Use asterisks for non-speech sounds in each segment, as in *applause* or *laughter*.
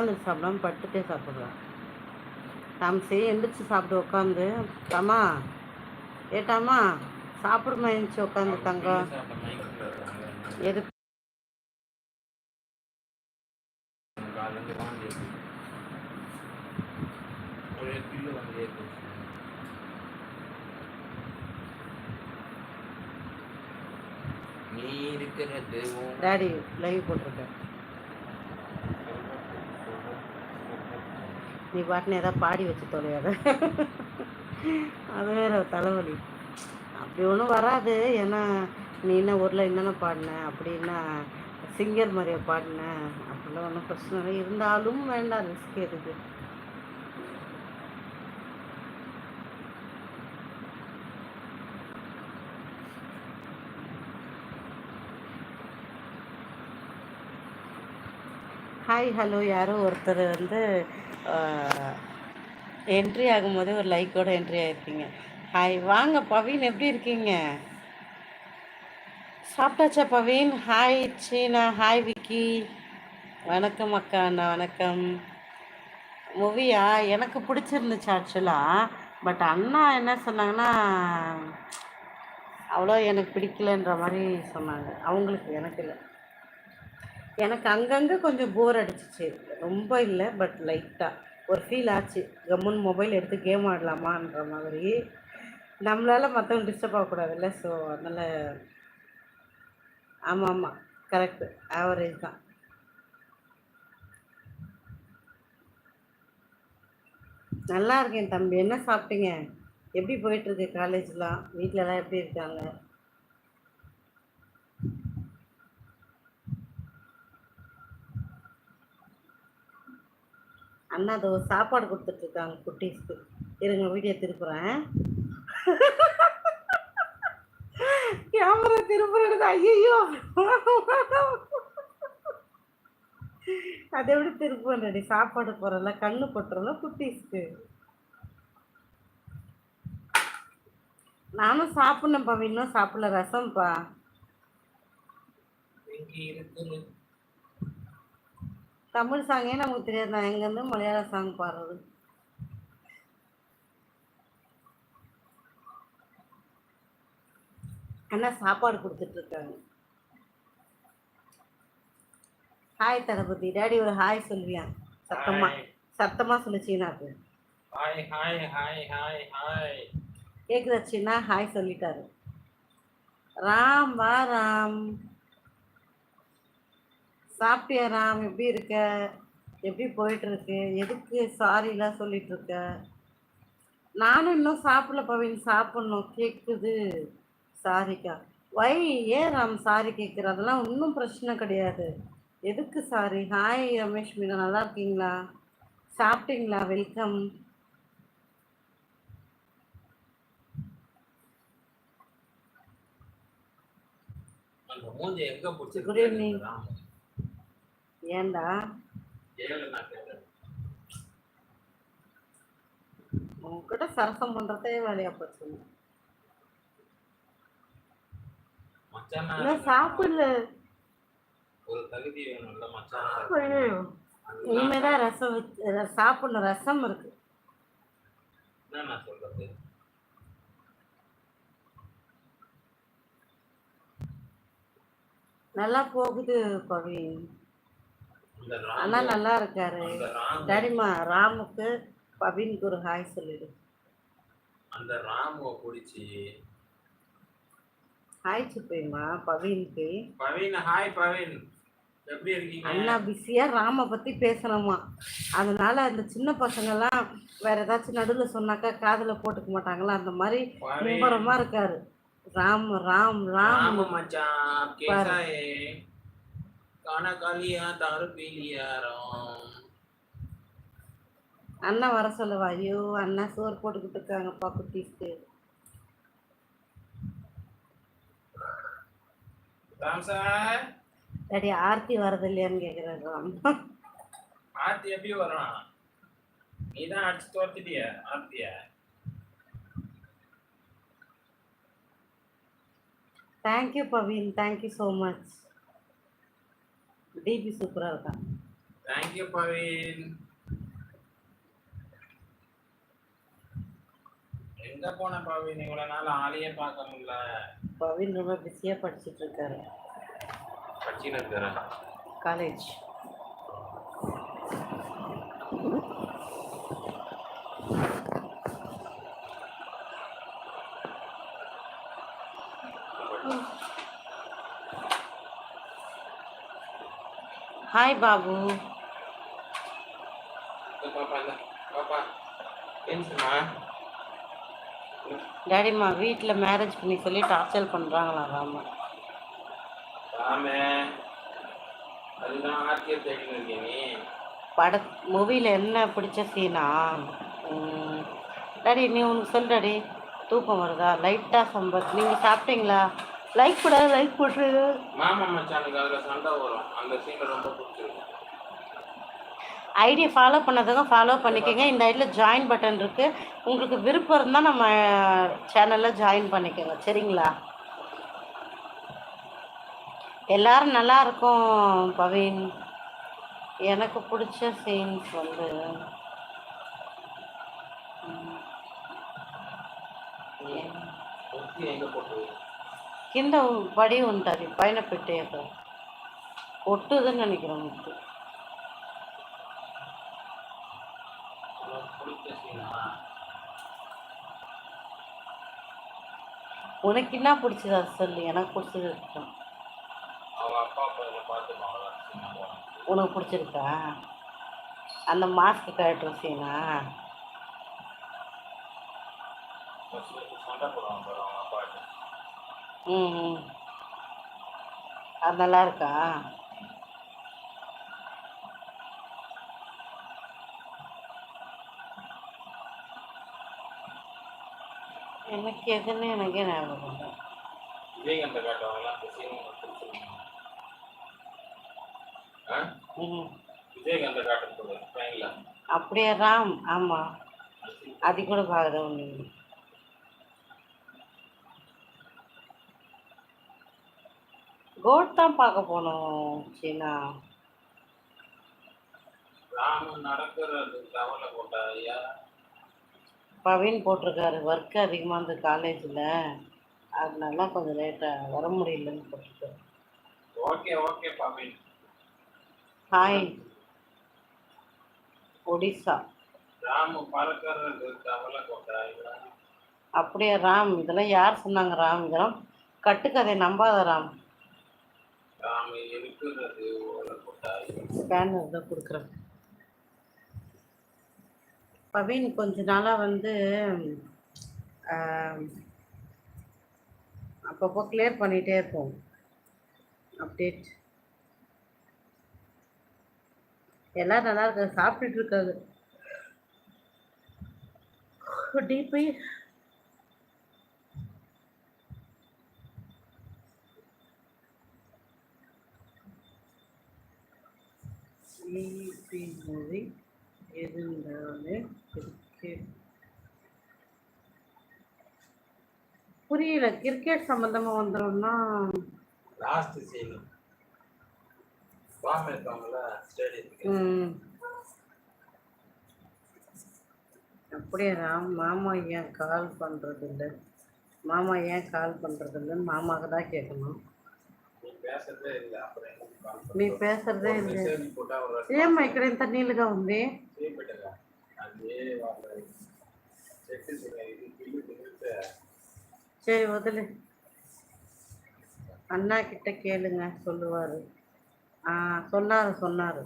உட்காந்து சாப்பிடாம படுத்துட்டே சாப்பிடுவேன் தாமசி எந்திரிச்சு சாப்பிட்டு உட்காந்து தாமா ஏட்டாமா சாப்பிடுமா எழுந்துச்சு உட்காந்து தங்கம் எது நீ இருக்கிறது டாடி லைவ் போட்டிருக்கேன் நீ பாட்டுன்னு ஏதாவது பாடி வச்சு தொலையாத. அது வேற தலைவலி. அப்படி ஒன்றும் வராது. ஏன்னா நீ என்ன ஊரில் என்னென்ன பாடின? அப்படின்னா சிங்கர் மாதிரியே பாடின? அப்படிலாம் ஒன்றும் பிரச்சனை இல்லை. இருந்தாலும் வேண்டாம் ரிஸ்க் எதுக்கு? ஹாய் ஹலோ யாரோ ஒருத்தர் வந்து என்ட்ரி ஆகும்போதே ஒரு லைக்கோட என்ட்ரி ஆகிருக்கீங்க ஹாய் வாங்க பவீன் எப்படி இருக்கீங்க? சாப்பிட்டாச்சா பவீன்? ஹாய் சீனா. ஹாய் விக்கி. வணக்கம் அக்கா அண்ணா வணக்கம். மூவியா? எனக்கு பிடிச்சிருந்துச்சு ஆக்சுவலாக பட் அண்ணா என்ன சொன்னாங்கன்னா அவ்வளோ எனக்கு பிடிக்கலன்ற மாதிரி சொன்னாங்க. அவங்களுக்கு எனக்கு இல்லை. எனக்கு அங்கங்கே கொஞ்சம் போர் அடிச்சிச்சு. ரொம்ப இல்லை பட் லைட்டாக ஒரு ஃபீல் ஆச்சு. கம்முன்னு மொபைல் எடுத்து கேம் ஆடலாமான்ற மாதிரி. நம்மளால் மற்றவங்க டிஸ்டர்ப் ஆகக்கூடாதுல்ல ஸோ அதனால் ஆமாம் ஆமாம் கரெக்டு ஆவரேஜ் தான். நல்லா இருக்கேன் தம்பி. என்ன சாப்பிட்டீங்க? எப்படி போயிட்டுருக்கு காலேஜ்லாம் வீட்டிலலாம் எப்படி இருக்காங்க? அண்ணா அது சாப்பாடு கொடுத்துட்ருக்காங்க குட்டீஸ்க்கு. இருங்க வீடியோ திருப்புறேன். கேமரா திருப்புறது ஐயோ அதை விட திருப்பி சாப்பாடு போறல கண்ணு போட்டுறல குட்டீஸ்க்கு. நானும் சாப்பிடணும்ப்பா இன்னும் சாப்பிடல ரசம்ப்பா. தமிழ் சாங்கே நமக்கு தெரியாது. நான் எங்கேருந்து மலையாள சாங் பாடுறது? அண்ணா சாப்பாடு கொடுத்துட்டு இருக்காங்க. ஹாய் தளபதி. டாடி ஒரு ஹாய் சொல்வியா சத்தமா. சத்தமா சொல்லிச்சீனாக்கு hi hi hi hi hi கேக்குதா சீனா? ஹாய் சொல்லிட்டாரு. ராம் வா ராம். சாப்பிட்டியா ராம்? எப்படி இருக்க? எப்படி போயிட்டு இருக்கு எதுக்கு சாரிலாம் சொல்லிட்டு இருக்க நானும் இன்னும் சாப்பிடல பவின். சாப்பிடணும். கேட்குது சாரிக்கா. வை ஏன் ராம் சாரி கேட்குற அதெல்லாம் ஒன்றும் பிரச்சனை கிடையாது. எதுக்கு சாரி? ஹாய் ரமேஷ் மீனா நல்லா இருக்கீங்களா? சாப்பிட்டீங்களா? வெல்கம். அந்த மூஞ்சி ஏண்டா? ஏன்டா உங்ககிட்ட சரசம் பண்ணுறதே வேலையா போச்சு. சாப்பிடல ஒரு தகுதி வேணும்ல இனிமேதான் ரசம் வச்சு சாப்பிடணும். ரசம் இருக்கு. என்ன நான் சொல்றது நல்லா போகுது பவி. அண்ணா நல்லா இருக்காரு. டாடிமா ராமுக்கு பவினுக்கு ஒரு ஹாய் சொல்லிடு. அந்த ராமுவை பிடிச்சி. ஹாய் சுப்பைமா பவினுக்கு பவீன் ஹாய் பவீன் எப்படி இருக்கீங்க? அண்ணா பிஸியா ராம பத்தி பேசணுமா? அதனால அந்த சின்ன பசங்கெல்லாம் வேற ஏதாச்சும் நடுவில் சொன்னாக்கா காதுல போட்டுக்க மாட்டாங்களா? அந்த மாதிரி பவீன் மும்பரமா இருக்காரு. ராம் ராம் ராம். राम கனகாலியா தருப்பிலியாரம் அண்ணன் வர சொல்லுவா? ஐயோ அண்ணன் சோறு போட்டுக்கிட்டு இருக்காங்கப்பா குட்டிஸ்க்கு. டாடி ஆர்த்தி வரது இல்லையான்னு கேக்குறாரு ஆர்த்தி எப்படி வரும் நீ தான் அடிச்சு தோர்த்திட்டிய ஆர்த்திய. Thank you Paveen. Thank you so much DP சூப்பராக இருக்கான் தேங்க்யூ பவின் எங்க போன பவின் இவ்வளவு நாள் ஆளையே பார்க்க முடியல பவின் ரொம்ப பிஸியாக படிச்சுட்டு இருக்காரு. படிச்சுன்னு இருக்கிறேன் காலேஜ் ஹாய் பாபு டாடிம்மா வீட்டில் மேரேஜ் பண்ணி சொல்லி டார்ச்சர் பண்ணுறாங்களா ராமா? பட மூவியில் என்ன பிடிச்ச சீனா டாடி நீ உனக்கு சொல் டாடி தூக்கம் வருதா? லைட்டாக சம்பத் நீங்கள் சாப்பிட்டீங்களா? லைக் கூட லைக் போட்டுருங்க மாமா மச்சானுக்கு அதுல சண்டை வரும். அந்த சீன் ரொம்ப பிடிச்சிருக்கு ஐடியை ஃபாலோ பண்ணதுங்க ஃபாலோ பண்ணிக்கோங்க. இந்த ஐடியில் ஜாயின் பட்டன் இருக்குது உங்களுக்கு விருப்பம் இருந்தால் நம்ம சேனலில் ஜாயின் பண்ணிக்கோங்க. சரிங்களா? எல்லாரும் நல்லா இருக்கும் பவின். எனக்கு பிடிச்ச சீன்ஸ் வந்து எங்க போட்டு కింద పడి ఉంటుంది పైన పెట్టేయక కొట్టుదని நினைக்கிறேன் முத்து உனக்கு பிடிச்ச சீனா உனக்கு என்ன பிடிச்சது அது சொல்லு எனக்கு பிடிச்சது இருக்கும் அவங்க அப்பா பையனை பார்த்து அவ்வளோதான் சீனா போகிறான் உனக்கு பிடிச்சிருக்கா அந்த மாஸ்க் கட்டுற சீனா சண்டை போடுவாங்க பாரு அவங்க அப்பாட்ட ம். அது நல்லா இருக்கா எனக்கு எதுன்னு எனக்கே ஞாபகம் இல்லை. விஜயகாந்தை காட்டுவாங்களாம் அந்த சீன் உங்களுக்கு கோட் தான் பார்க்க போனோம் சீனா. பவின் போட்டிருக்காரு ஒர்க் அதிகமாக இருந்த காலேஜில் அதனால கொஞ்சம் லேட்டாக வர முடியலன்னு போட்டிருக்காரு. Okay okay Babin hi Odisha. Ramu பறக்கிறது கவலை ஐயா அப்படியே ராம்? இதெல்லாம் யார் சொன்னாங்க ராம்? இதெல்லாம் கட்டுக்கதை நம்பாத ராம். ராமு ஸ்கேனர் தான் கொடுக்குறேன் பவின் கொஞ்ச நாளாக வந்து அப்பப்போ கிளியர் பண்ணிகிட்டே இருப்போம். அப்டேட் எல்லாம் நல்லா இருக்காங்க சாப்பிட்டுட்டு இருக்காங்க. டிபி டிபி மூவி இருந்தாலே கிரிக்கெட் புரியல கிரிக்கெட் சம்மந்தமாக வந்துடும்னா லாஸ்ட் சீன் வாம இருக்காங்கல்ல ஸ்டேடியத்துக்கு ம். அப்படியே ராம் மாமா ஏன் கால் பண்ணுறது இல்லை மாமா ஏன் கால் பண்ணுறது இல்லைன்னு மாமாவுக்கு தான் கேட்கணும். பேசுறதே இல்ல அப்புறம் என்ன call நீ பண்ற? பேசுறதே ஒரு இல்லை message போட்டா ஒரு ఏమ్మా ఇక్కడ ఇంత నీళ్ళుగా ఉంది చేయబెట్టగా అదే వాళ్ళ చెట్టు ఇది పిల్లి తిరిగితే சரி வதிலு அண்ணா கிட்ட கேளுங்க சொல்லுவார் ஆ சொன்னார் சொன்னார்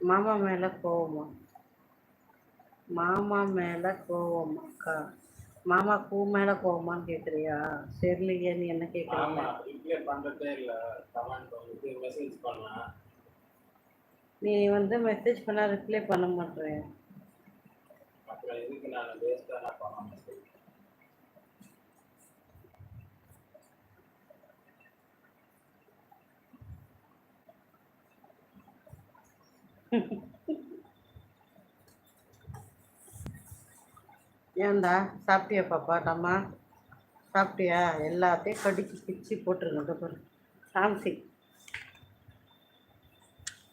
மாமா மேலே கோவமா மாமா மேலே கோவமாக்கா மாமா பூ மேலே கோவமான்னு கேட்குறியா சரிலையே நீ என்ன கேட்குறீங்க ஆமா ரிப்ளை பண்றதே இல்ல. கமெண்ட் மெசேஜ் பண்ணா. நீ வந்து மெசேஜ் பண்ணால் ரிப்ளை பண்ண மாட்டேன் அப்புறம் எதுக்கு நான் வேஸ்டா நான் பண்ண *laughs* ஏன்டா? சாப்பிட்டியா பாப்பா தம்மா சாப்பிட்டியா? எல்லாத்தையும் கடிச்சு பிச்சு போட்டுருங்க பாரு. சாம்சி.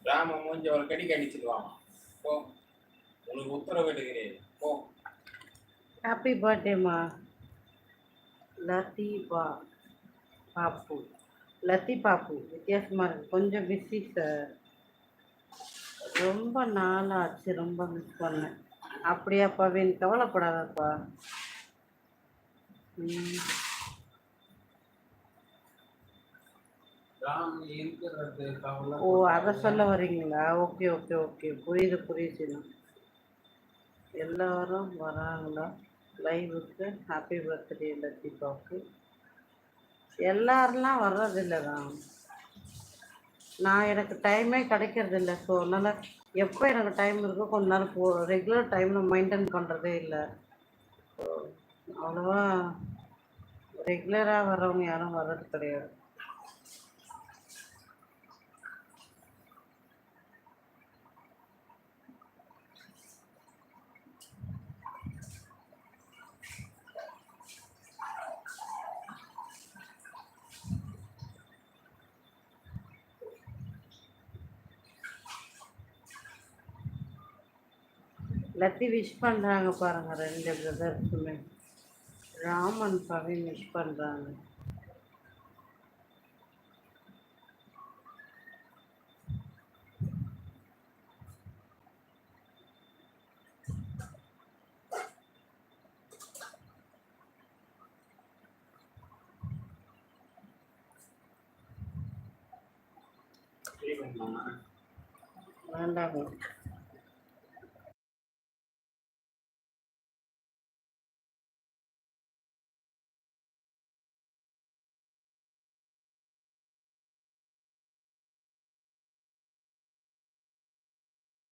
ராம மூஞ்சி ஒரு கடி கடிச்சிடுவான் போ. உனக்கு உத்தரவு எடுக்கிறேன். போ. ஹாப்பி பர்த்டேம்மா லத்தீபா பாப்பு. லத்தி பாப்பு வித்தியாசமாக இருக்கு. கொஞ்சம் பிஸி சார் ரொம்ப நாளாச்சு ரொம்ப மிஸ் பண்ணேன். அப்படியா பவின் கவலைப்படாதப்பா. ஓ அதை சொல்ல வர்றீங்களா ஓகே ஓகே ஓகே. புரியுது புரியுதுண்ணா எல்லாரும் வராங்களா? லைவுக்கு. Happy birthday லத்தீபாவுக்கு. எல்லாரெல்லாம் வர்றதில்ல தான் நான் எனக்கு டைமே கிடைக்கிறது இல்லை ஸோ அதனால் எப்போ எனக்கு டைம் இருக்கோ கொஞ்ச நேரம் போ ரெகுலர் டைமில் மெயின்டைன் பண்ணுறதே இல்லை. அவ்வளோவா ரெகுலராக வர்றவங்க யாரும் வர்றது கிடையாது. லத்தி விஷ் பண்ணுறாங்க பாருங்க ரெண்டு பிரதர்ஸுமே ராமன் பவின் விஷ் பண்ணுறாங்க ஸ்ரீமன்மா வேண்டாங்க